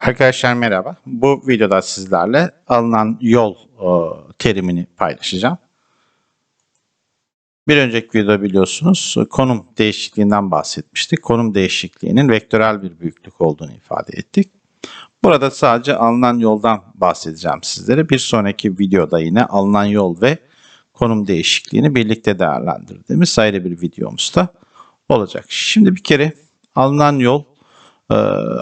Arkadaşlar merhaba. Bu videoda sizlerle alınan yol e, terimini paylaşacağım. Bir önceki videoda biliyorsunuz konum değişikliğinden bahsetmiştik. Konum değişikliğinin vektörel bir büyüklük olduğunu ifade ettik. Burada sadece alınan yoldan bahsedeceğim sizlere. Bir sonraki videoda yine alınan yol ve konum değişikliğini birlikte değerlendirdiğimiz ayrı bir videomuzda olacak. Şimdi bir kere alınan yol e,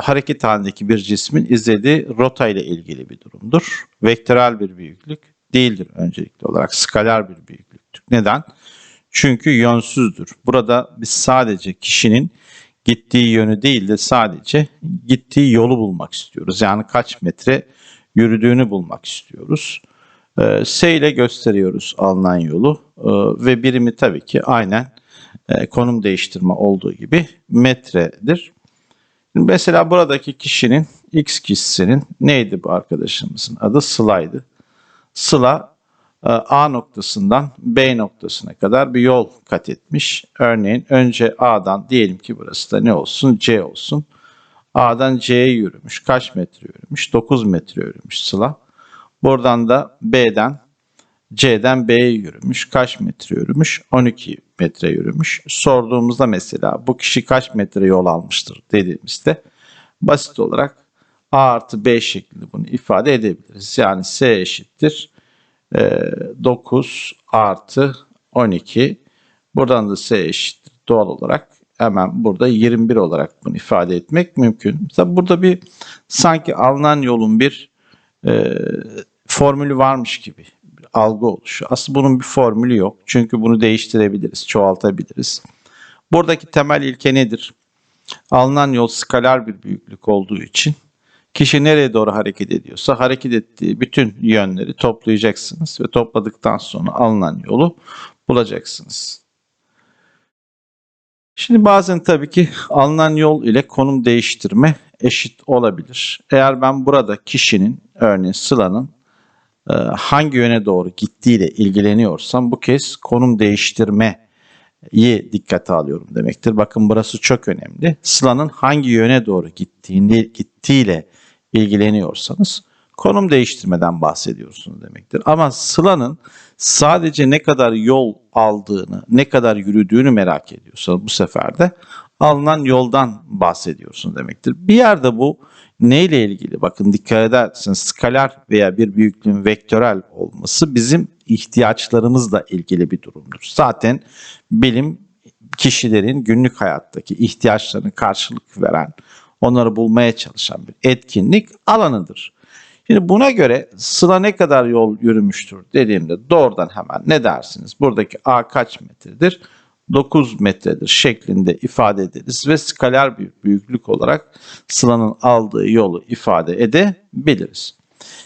hareket halindeki bir cismin izlediği rota ile ilgili bir durumdur. Vektörel bir büyüklük değildir öncelikli olarak. Skaler bir büyüklüktür. Neden? Çünkü yönsüzdür. Burada biz sadece kişinin gittiği yönü değil de sadece gittiği yolu bulmak istiyoruz. Yani kaç metre yürüdüğünü bulmak istiyoruz. E, S ile gösteriyoruz alınan yolu E, ve birimi tabii ki aynen e, konum değiştirme olduğu gibi metredir. Mesela buradaki kişinin X kişisinin neydi bu arkadaşımızın adı? Sıla'ydı. Sıla e, A noktasından B noktasına kadar bir yol kat etmiş. Örneğin önce A'dan diyelim ki burası da ne olsun? C olsun. A'dan C'ye yürümüş. Kaç metre yürümüş? 9 metre yürümüş Sıla. Buradan da B'den C'den B'ye yürümüş. Kaç metre yürümüş? 12 metre yürümüş. Sorduğumuzda mesela bu kişi kaç metre yol almıştır dediğimizde basit olarak A artı B şeklinde bunu ifade edebiliriz. Yani S eşittir e, 9 artı 12. Buradan da S eşittir doğal olarak hemen burada 21 olarak bunu ifade etmek mümkün. Mesela burada bir sanki alınan yolun bir e, formülü varmış gibi bir algı oluşuyor. Aslında bunun bir formülü yok. Çünkü bunu değiştirebiliriz, çoğaltabiliriz. Buradaki temel ilke nedir? Alınan yol skaler bir büyüklük olduğu için kişi nereye doğru hareket ediyorsa hareket ettiği bütün yönleri toplayacaksınız ve topladıktan sonra alınan yolu bulacaksınız. Şimdi bazen tabii ki alınan yol ile konum değiştirme eşit olabilir. Eğer ben burada kişinin örneğin Sıla'nın hangi yöne doğru gittiğiyle ilgileniyorsam bu kez konum değiştirmeyi dikkate alıyorum demektir. Bakın burası çok önemli. Sıla'nın hangi yöne doğru gittiğini gittiğiyle ilgileniyorsanız konum değiştirmeden bahsediyorsunuz demektir. Ama Sıla'nın sadece ne kadar yol aldığını, ne kadar yürüdüğünü merak ediyorsanız bu sefer de alınan yoldan bahsediyorsun demektir. Bir yerde bu neyle ilgili? Bakın dikkat ederseniz skaler veya bir büyüklüğün vektörel olması bizim ihtiyaçlarımızla ilgili bir durumdur. Zaten bilim kişilerin günlük hayattaki ihtiyaçlarını karşılık veren, onları bulmaya çalışan bir etkinlik alanıdır. Şimdi buna göre Sıla ne kadar yol yürümüştür dediğimde doğrudan hemen ne dersiniz? Buradaki A kaç metredir? 9 metredir şeklinde ifade ederiz ve skaler bir büyüklük olarak Sıla'nın aldığı yolu ifade edebiliriz.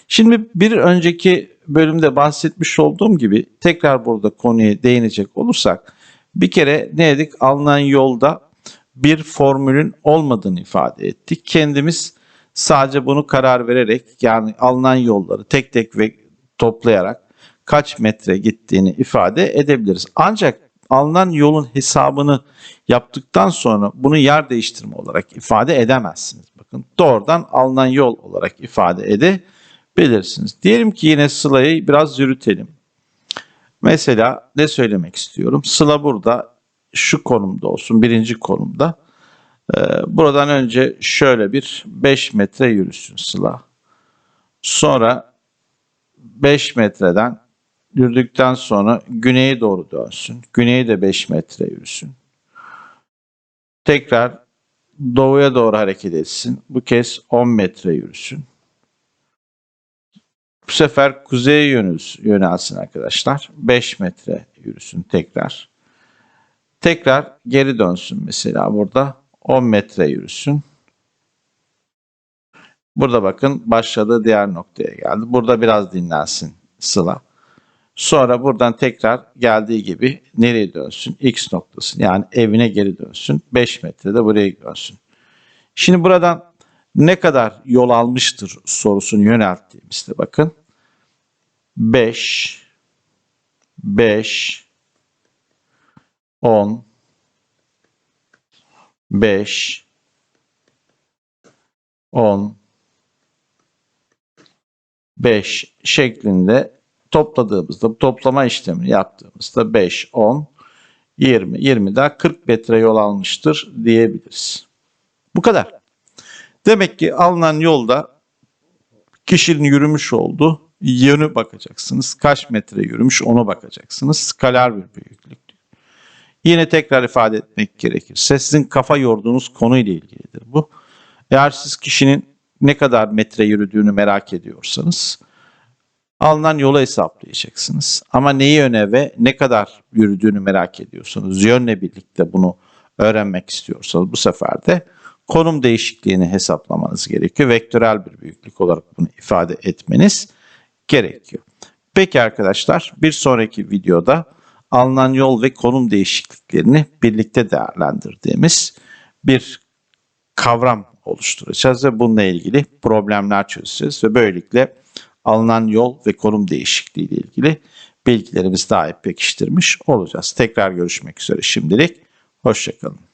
Şimdi bir önceki bölümde bahsetmiş olduğum gibi tekrar burada konuya değinecek olursak bir kere ne dedik? Alınan yolda bir formülün olmadığını ifade ettik. Kendimiz sadece bunu karar vererek yani alınan yolları tek tek ve toplayarak kaç metre gittiğini ifade edebiliriz. Ancak alınan yolun hesabını yaptıktan sonra bunu yer değiştirme olarak ifade edemezsiniz. Bakın doğrudan alınan yol olarak ifade edebilirsiniz. Diyelim ki yine Sıla'yı biraz yürütelim. Mesela ne söylemek istiyorum? Sıla burada şu konumda olsun, birinci konumda. Ee, buradan önce şöyle bir 5 metre yürüsün Sıla. Sonra 5 metreden yürüdükten sonra güneye doğru dönsün. Güneye de 5 metre yürüsün. Tekrar doğuya doğru hareket etsin. Bu kez 10 metre yürüsün. Bu sefer kuzeye yönelsin arkadaşlar. 5 metre yürüsün tekrar. Tekrar geri dönsün mesela burada. 10 metre yürüsün. Burada bakın başladığı diğer noktaya geldi. Burada biraz dinlensin Sıla. Sonra buradan tekrar geldiği gibi nereye dönsün? X noktası yani evine geri dönsün. 5 metrede buraya dönsün. Şimdi buradan ne kadar yol almıştır sorusunu yönelttiğimizde bakın. 5 5 10 5 10 5 şeklinde topladığımızda bu toplama işlemini yaptığımızda 5, 10, 20, 20 daha 40 metre yol almıştır diyebiliriz. Bu kadar. Demek ki alınan yolda kişinin yürümüş olduğu yönü bakacaksınız. Kaç metre yürümüş onu bakacaksınız. Skalar bir büyüklük. Yine tekrar ifade etmek gerekirse sizin kafa yorduğunuz konuyla ilgilidir bu. Eğer siz kişinin ne kadar metre yürüdüğünü merak ediyorsanız alınan yolu hesaplayacaksınız. Ama neyi öne ve ne kadar yürüdüğünü merak ediyorsanız, yönle birlikte bunu öğrenmek istiyorsanız bu sefer de konum değişikliğini hesaplamanız gerekiyor. Vektörel bir büyüklük olarak bunu ifade etmeniz gerekiyor. Peki arkadaşlar bir sonraki videoda alınan yol ve konum değişikliklerini birlikte değerlendirdiğimiz bir kavram oluşturacağız ve bununla ilgili problemler çözeceğiz ve böylelikle alınan yol ve konum değişikliği ile ilgili bilgilerimizi daha iyi pekiştirmiş olacağız. Tekrar görüşmek üzere şimdilik. Hoşçakalın.